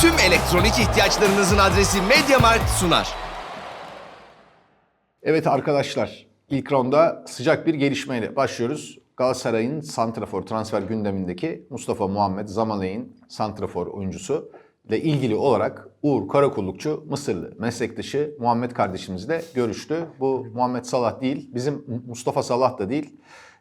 Tüm elektronik ihtiyaçlarınızın adresi MediaMarkt sunar. Evet arkadaşlar, ilk rounda sıcak bir gelişmeyle başlıyoruz. Galatasaray'ın santrafor transfer gündemindeki Mustafa Muhammed Zamalek'in santrafor oyuncusu ile ilgili olarak Uğur Karakullukçu Mısırlı meslektaşı Muhammed kardeşimizle görüştü. Bu Muhammed Salah değil, bizim Mustafa Salah da değil.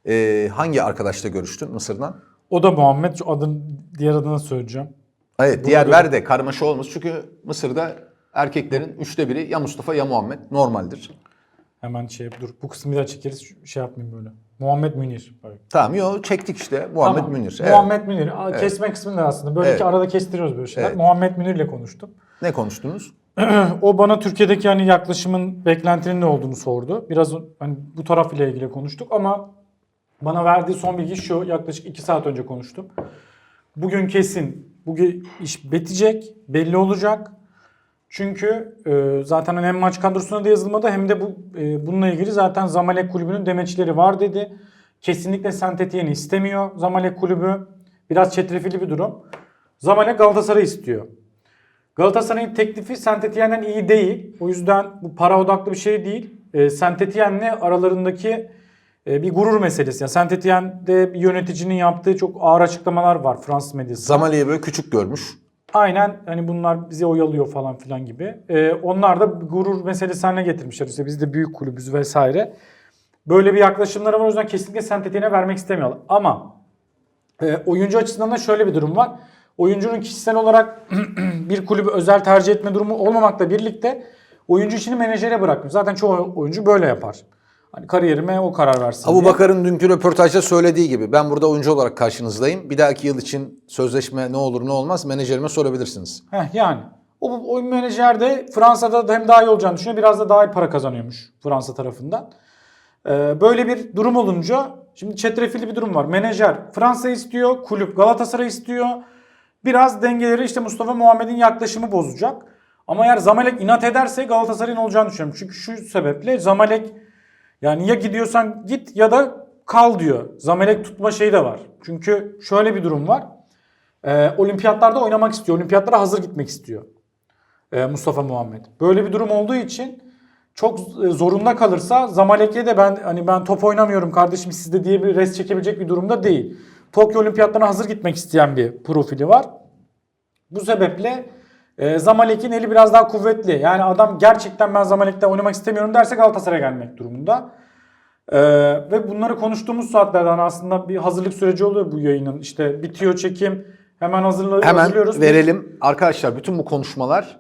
Ee, hangi arkadaşla görüştün Mısır'dan? O da Muhammed. Şu adın, diğer adını söyleyeceğim. Evet, diğer ver de karmaşa olmaz. Çünkü Mısır'da erkeklerin üçte biri ya Mustafa ya Muhammed normaldir. Hemen şey dur. Bu kısmı daha çekeriz. Şey yapmayayım böyle. Muhammed Münir. Bak. Tamam yo çektik işte Muhammed Tamam. Münir. Evet. Muhammed Münir. Aa, Kesme kısmında aslında. Böyle Evet. ki arada kestiriyoruz böyle şeyler. Evet. Muhammed Münir'le konuştum. Ne konuştunuz? O bana Türkiye'deki hani yaklaşımın beklentinin ne olduğunu sordu. Biraz hani bu taraf ile ilgili konuştuk ama bana verdiği son bilgi şu. Yaklaşık 2 saat önce konuştum. Bugün kesin. Bugün iş bitecek. Belli olacak. Çünkü e, zaten hani hem maç kadrosuna da yazılmadı hem de bu e, bununla ilgili zaten Zamalek kulübünün demeçleri var dedi. Kesinlikle Saint-Étienne'i istemiyor Zamalek kulübü. Biraz çetrefilli bir durum. Zamalek Galatasaray istiyor. Galatasaray'ın teklifi Saint-Étienne'den iyi değil. O yüzden bu para odaklı bir şey değil. E, Saint-Étienne'le aralarındaki bir gurur meselesi. Yani Saint-Étienne'de bir yöneticinin yaptığı çok ağır açıklamalar var Fransız medyası. Zamali'yi böyle küçük görmüş. Aynen hani bunlar bizi oyalıyor falan filan gibi. Ee, onlar da gurur meselesi haline getirmişler. İşte biz de büyük kulübüz vesaire. Böyle bir yaklaşımları var. O yüzden kesinlikle Saint-Étienne'e vermek istemiyorlar. Ama e, oyuncu açısından da şöyle bir durum var. Oyuncunun kişisel olarak bir kulübü özel tercih etme durumu olmamakla birlikte oyuncu işini menajere bırakmış. Zaten çoğu oyuncu böyle yapar. Hani kariyerime o karar versin Abu diye. Bakar'ın dünkü röportajda söylediği gibi ben burada oyuncu olarak karşınızdayım. Bir dahaki yıl için sözleşme ne olur ne olmaz menajerime sorabilirsiniz. Heh, yani. O oyun menajer de Fransa'da da hem daha iyi olacağını düşünüyor. Biraz da daha iyi para kazanıyormuş Fransa tarafından. Ee, böyle bir durum olunca şimdi çetrefilli bir durum var. Menajer Fransa istiyor, kulüp Galatasaray istiyor. Biraz dengeleri işte Mustafa Muhammed'in yaklaşımı bozacak. Ama eğer Zamalek inat ederse Galatasaray'ın olacağını düşünüyorum. Çünkü şu sebeple Zamalek yani ya gidiyorsan git ya da kal diyor. Zamalek tutma şeyi de var. Çünkü şöyle bir durum var. Ee, olimpiyatlarda oynamak istiyor. Olimpiyatlara hazır gitmek istiyor. Ee, Mustafa Muhammed. Böyle bir durum olduğu için çok e, zorunda kalırsa Zamalek'e de ben hani ben top oynamıyorum kardeşim sizde diye bir res çekebilecek bir durumda değil. Tokyo Olimpiyatlarına hazır gitmek isteyen bir profili var. Bu sebeple e, Zamalek'in eli biraz daha kuvvetli. Yani adam gerçekten ben Zamalek'te oynamak istemiyorum derse Galatasaray'a gelmek durumunda. Ee, ve bunları konuştuğumuz saatlerden aslında bir hazırlık süreci oluyor bu yayının. İşte bitiyor çekim. Hemen hazırla, Hemen hazırlıyoruz. verelim. Arkadaşlar bütün bu konuşmalar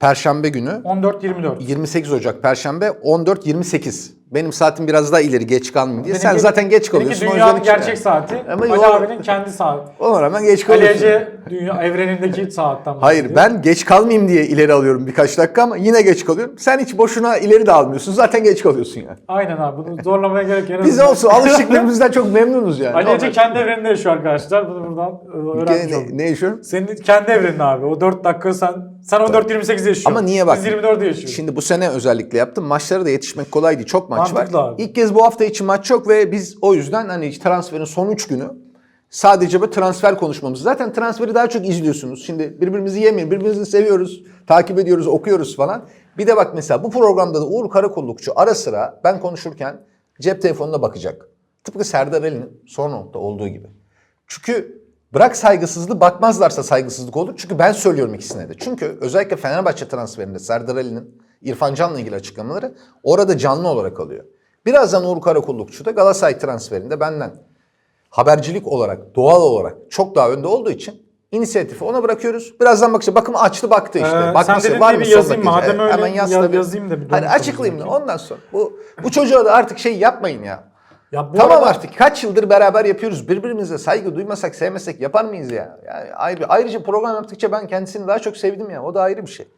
Perşembe günü 14-24. 28 Ocak Perşembe 14.28. Benim saatim biraz daha ileri geç kalmayayım diye. Sen Benimki- zaten geç benimki kalıyorsun. o dünyanın gerçek saati. Ama Ali yo- abinin kendi saati. Ona rağmen geç Ali kalıyorsun. Ece dünya evrenindeki saatten Hayır ben geç kalmayayım diye ileri alıyorum birkaç dakika ama yine geç kalıyorum. Sen hiç boşuna ileri de almıyorsun. Zaten geç kalıyorsun yani. Aynen abi bunu zorlamaya gerek yok. Biz olsun alıştıklarımızdan çok memnunuz yani. Ali Ece kendi evreninde yaşıyor arkadaşlar. Bunu buradan e, öğrenmiş ne, olduk. ne yaşıyorum? Senin kendi evrenin abi. O 4 dakika sen sen 14-28 yaşıyorsun. Ama niye bak? Biz 24'de yaşıyoruz. Şimdi bu sene özellikle yaptım. Maçlara da yetişmek kolay değil. Çok maç Mantıklı var. abi. İlk kez bu hafta içi maç yok ve biz o yüzden hani transferin son 3 günü sadece böyle transfer konuşmamız. Zaten transferi daha çok izliyorsunuz. Şimdi birbirimizi yemeyin. Birbirimizi seviyoruz. Takip ediyoruz, okuyoruz falan. Bir de bak mesela bu programda da Uğur Karakullukçu ara sıra ben konuşurken cep telefonuna bakacak. Tıpkı Serdar Ali'nin son nokta olduğu gibi. Çünkü bırak saygısızlığı bakmazlarsa saygısızlık olur. Çünkü ben söylüyorum ikisine de. Çünkü özellikle Fenerbahçe transferinde Serdar Ali'nin İrfan Can'la ilgili açıklamaları orada canlı olarak alıyor. Birazdan Uğur Karakullukçu da Galatasaray transferinde benden habercilik olarak, doğal olarak çok daha önde olduğu için inisiyatifi ona bırakıyoruz. Birazdan bakacak. Bakın açtı baktı işte. Ee, Bakması sen dedin var mı bir yazayım, madem öyle hemen yaz yazayım da bir dönüş açıklayayım da ondan sonra. Bu, bu çocuğa da artık şey yapmayın ya. Ya bu Tamam arada- artık kaç yıldır beraber yapıyoruz. Birbirimize saygı duymasak, sevmesek yapar mıyız ya? Yani ayrı, ayrıca program yaptıkça ben kendisini daha çok sevdim ya. O da ayrı bir şey.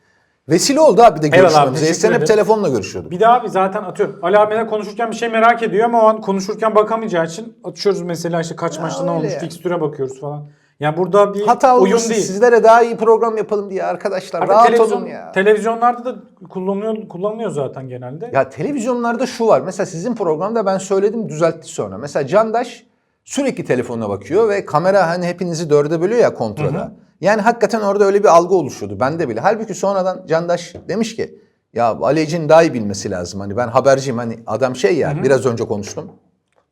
Vesile oldu abi de görüşmemize. Eskiden hep telefonla görüşüyorduk. Bir daha abi zaten atıyorum. Ali abiyle konuşurken bir şey merak ediyor ama o an konuşurken bakamayacağı için açıyoruz mesela işte kaç maçta ne olmuş, ya. fikstüre bakıyoruz falan. Yani burada bir Hata oyun olmasın değil. sizlere daha iyi program yapalım diye arkadaşlar. Artık rahat televizyon- olun ya. Televizyonlarda da kullanılıyor, kullanılıyor zaten genelde. Ya televizyonlarda şu var. Mesela sizin programda ben söyledim düzeltti sonra. Mesela Candaş sürekli telefonuna bakıyor ve kamera hani hepinizi dörde bölüyor ya kontrada. Yani hakikaten orada öyle bir algı oluşuyordu bende bile. Halbuki sonradan Candaş demiş ki ya Ali Ece'nin daha iyi bilmesi lazım. Hani ben haberciyim hani adam şey ya biraz önce konuştum.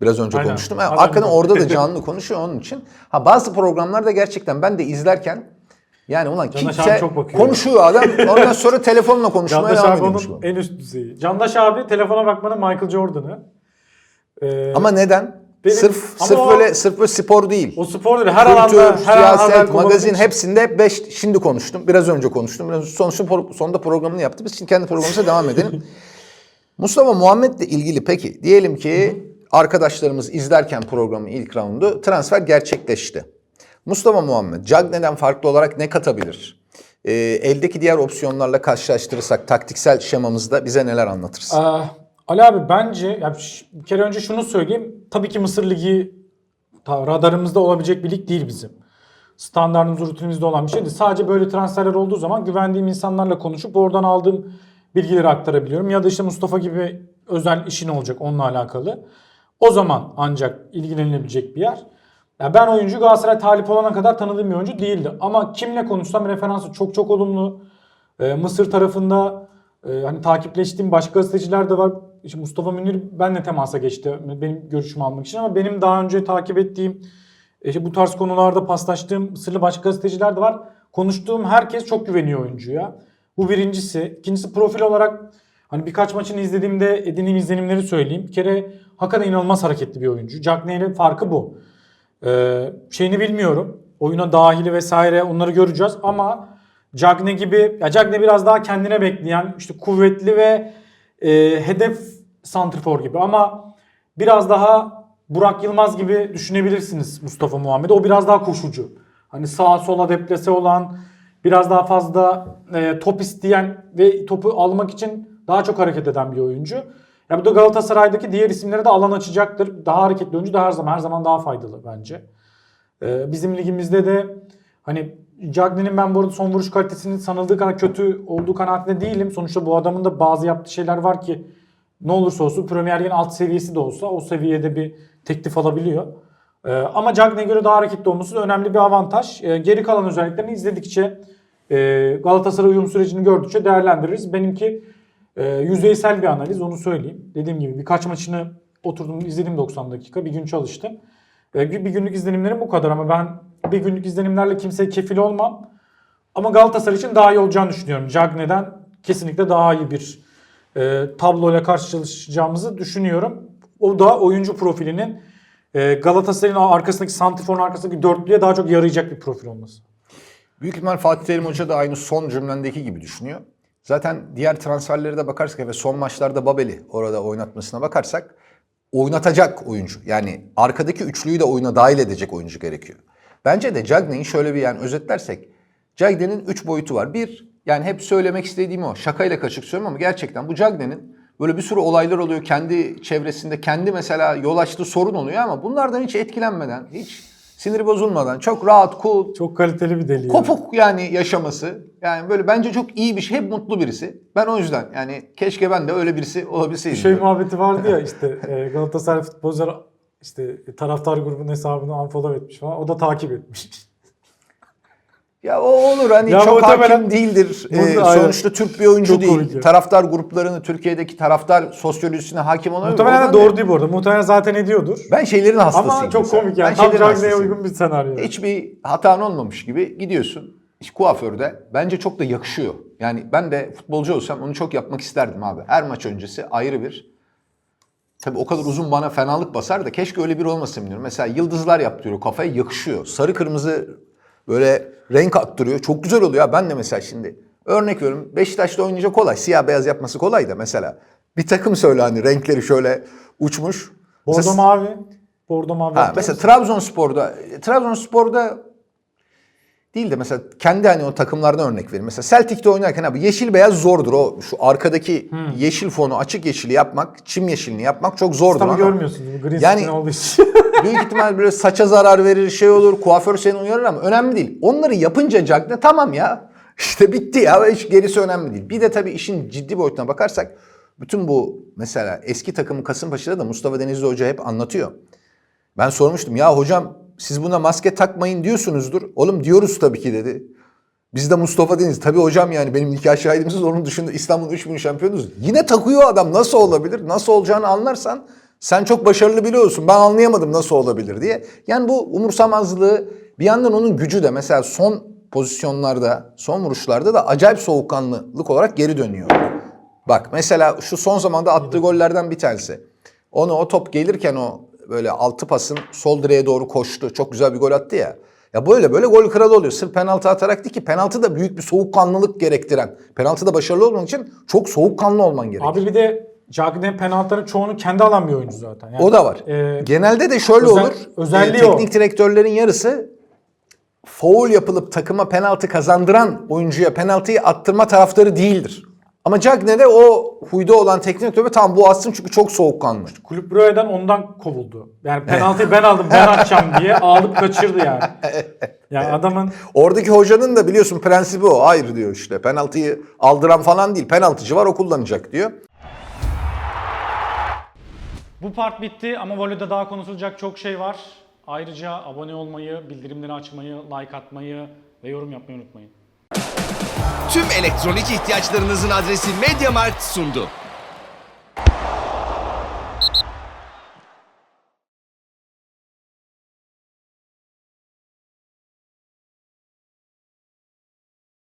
Biraz önce Aynen. konuştum. Adam hakikaten orada da canlı konuşuyor onun için. Ha bazı programlarda gerçekten ben de izlerken yani ulan Candaş kimse abi çok bakıyor. konuşuyor adam ondan sonra telefonla konuşmaya Candaş devam abi onun bu. en üst düzeyi. Candaş abi telefona bakmanın Michael Jordan'ı. Ee, Ama neden? Benim- sırf ama sırf o- böyle sırf böyle spor değil. o spor değil. Her Kültür, alanda her siyaset, kovaladığı magazin hepsinde 5 şimdi konuştum. Biraz önce konuştum. Biraz sonuçta pro- sonunda programını yaptım. Biz şimdi kendi programımıza devam edelim. Mustafa Muhammed'le ilgili peki diyelim ki arkadaşlarımız izlerken programın ilk raundu transfer gerçekleşti. Mustafa Muhammed Cagney'den farklı olarak ne katabilir? Ee, eldeki diğer opsiyonlarla karşılaştırırsak taktiksel şemamızda bize neler anlatırsın? Ee, Ali abi bence ya bir kere önce şunu söyleyeyim. Tabii ki Mısır Ligi radarımızda olabilecek bir lig değil bizim. Standartımız, rutinimizde olan bir şey değil. Sadece böyle transferler olduğu zaman güvendiğim insanlarla konuşup oradan aldığım bilgileri aktarabiliyorum. Ya da işte Mustafa gibi özel işin olacak onunla alakalı. O zaman ancak ilgilenilebilecek bir yer. Ya ben oyuncu Galatasaray talip olana kadar tanıdığım bir oyuncu değildi. Ama kimle konuşsam referansı çok çok olumlu. Ee, Mısır tarafında e, hani takipleştiğim başka gazeteciler de var. İşte Mustafa Münir benle temasa geçti benim görüşümü almak için ama benim daha önce takip ettiğim işte bu tarz konularda paslaştığım Mısırlı başka gazeteciler de var. Konuştuğum herkes çok güveniyor oyuncuya. Bu birincisi. İkincisi profil olarak hani birkaç maçını izlediğimde edindiğim izlenimleri söyleyeyim. Bir kere hakikaten inanılmaz hareketli bir oyuncu. Jack Ney'le farkı bu. Ee, şeyini bilmiyorum. Oyuna dahili vesaire onları göreceğiz ama Cagne gibi ya Cagne biraz daha kendine bekleyen işte kuvvetli ve e, hedef santrfor gibi ama biraz daha Burak Yılmaz gibi düşünebilirsiniz Mustafa Muhammed. O biraz daha koşucu. Hani sağa sola deplase olan biraz daha fazla e, top isteyen ve topu almak için daha çok hareket eden bir oyuncu. Ya bu da Galatasaray'daki diğer isimlere de alan açacaktır. Daha hareketli oyuncu da her zaman her zaman daha faydalı bence. Ee, bizim ligimizde de hani Cagney'in ben bu arada son vuruş kalitesinin sanıldığı kadar kötü olduğu kanaatinde değilim. Sonuçta bu adamın da bazı yaptığı şeyler var ki ne olursa olsun Premier Lig'in alt seviyesi de olsa o seviyede bir teklif alabiliyor. Ee, ama Cagney'e göre daha hareketli olması da önemli bir avantaj. Ee, geri kalan özelliklerini izledikçe e, Galatasaray uyum sürecini gördükçe değerlendiririz. Benimki e, yüzeysel bir analiz onu söyleyeyim. Dediğim gibi birkaç maçını oturdum izledim 90 dakika bir gün çalıştım. E, bir, bir günlük izlenimlerim bu kadar ama ben bir günlük izlenimlerle kimseye kefil olmam. Ama Galatasaray için daha iyi olacağını düşünüyorum. Cagney'den kesinlikle daha iyi bir e, tabloyla karşılaşacağımızı düşünüyorum. O da oyuncu profilinin e, Galatasaray'ın arkasındaki santriforun arkasındaki dörtlüye daha çok yarayacak bir profil olması. Büyük ihtimal Fatih Terim Hoca da aynı son cümlendeki gibi düşünüyor. Zaten diğer transferlere de bakarsak ve son maçlarda Babel'i orada oynatmasına bakarsak oynatacak oyuncu. Yani arkadaki üçlüyü de oyuna dahil edecek oyuncu gerekiyor. Bence de Cagney'i şöyle bir yani özetlersek Cagney'in üç boyutu var. Bir yani hep söylemek istediğim o. Şakayla kaçık söylüyorum ama gerçekten bu Cagney'in böyle bir sürü olaylar oluyor. Kendi çevresinde kendi mesela yol açtığı sorun oluyor ama bunlardan hiç etkilenmeden, hiç siniri bozulmadan çok rahat, cool, Çok kaliteli bir deli. kopuk yani yaşaması. Yani böyle bence çok iyi bir şey. Hep mutlu birisi. Ben o yüzden yani keşke ben de öyle birisi olabilseydim. şey muhabbeti vardı ya işte e, Galatasaray futbolcuları işte taraftar grubunun hesabını unfollow etmiş falan. O da takip etmiş. Ya o olur hani Ya çok hakim değildir. Ee, aynen. sonuçta Türk bir oyuncu Çok değil. ya. Taraftar gruplarını, Türkiye'deki taraftar sosyolojisine hakim olamıyor. Muhtemelen de doğru değil bu arada. Muhtemelen zaten ediyordur. Ben şeylerin hastasıyım. Ama çok mesela. komik Ben yani. Tam şeylerin Cagney'e uygun bir senaryo. Hiçbir hatan olmamış gibi gidiyorsun. İşte kuaförde bence çok da yakışıyor. Yani ben de futbolcu olsam onu çok yapmak isterdim abi. Her maç öncesi ayrı bir. Tabii o kadar uzun bana fenalık basar da keşke öyle bir olmasın diyorum. Mesela yıldızlar yaptırıyor kafaya yakışıyor. Sarı kırmızı böyle renk attırıyor. Çok güzel oluyor. ya. Ben de mesela şimdi örnek veriyorum Beşiktaş'ta oynayacak kolay. Siyah beyaz yapması kolay da mesela. Bir takım söyle hani renkleri şöyle uçmuş. Bordo Mesela- mavi. Bordo mavi. Ha, mesela Trabzonspor'da Trabzonspor'da değil de mesela kendi hani o takımlardan örnek vereyim. Mesela Celtic'te oynarken abi yeşil beyaz zordur. O şu arkadaki Hmm. yeşil fonu açık yeşili yapmak, çim yeşilini yapmak çok zordur Tabii görmüyorsunuz. Green Yani- olduğu için. büyük ihtimal böyle saça zarar verir, şey olur, kuaför seni uyarır ama önemli değil. Onları yapınca Cagne tamam ya. İşte bitti ya. Hiç gerisi önemli değil. Bir de tabii işin ciddi boyutuna bakarsak bütün bu mesela eski takımı Kasımpaşa'da da Mustafa Denizli Hoca hep anlatıyor. Ben sormuştum ya hocam siz buna maske takmayın diyorsunuzdur. Oğlum diyoruz tabii ki dedi. Biz de Mustafa Deniz. Tabii hocam yani benim nikah şahidimsiz onun dışında İstanbul'un 3000 şampiyonuz. Yine takıyor adam. Nasıl olabilir? Nasıl olacağını anlarsan sen çok başarılı biliyorsun. Ben anlayamadım nasıl olabilir diye. Yani bu umursamazlığı bir yandan onun gücü de mesela son pozisyonlarda, son vuruşlarda da acayip soğukkanlılık olarak geri dönüyor. Bak mesela şu son zamanda attığı gollerden bir tanesi. Onu o top gelirken o böyle altı pasın sol direğe doğru koştu. Çok güzel bir gol attı ya. Ya böyle böyle gol kralı oluyor. Sırf penaltı atarak değil ki penaltı da büyük bir soğukkanlılık gerektiren. Penaltıda başarılı olmak için çok soğukkanlı olman gerekiyor. Abi bir de Cagney'in penaltıların çoğunu kendi alan bir oyuncu zaten. Yani, o da var. e, Genelde de şöyle özel- olur. özelliği e, o. teknik direktörlerin yarısı foul yapılıp takıma penaltı kazandıran oyuncuya penaltıyı attırma taraftarı değildir. Ama Cagney'de o huyda olan teknik direktör tam bu atsın çünkü çok soğukkanlı. Kulüp Brugge'den ondan kovuldu. Yani penaltıyı ben aldım ben atacağım diye ağlıp kaçırdı yani. Yani adamın Oradaki hocanın da biliyorsun prensibi o. Hayır diyor işte penaltıyı aldıran falan değil. Penaltıcı var o kullanacak diyor. Bu part bitti ama voleyde daha konuşulacak çok şey var. Ayrıca abone olmayı, bildirimleri açmayı, like atmayı ve yorum yapmayı unutmayın. Tüm elektronik ihtiyaçlarınızın adresi MediaMarkt sundu.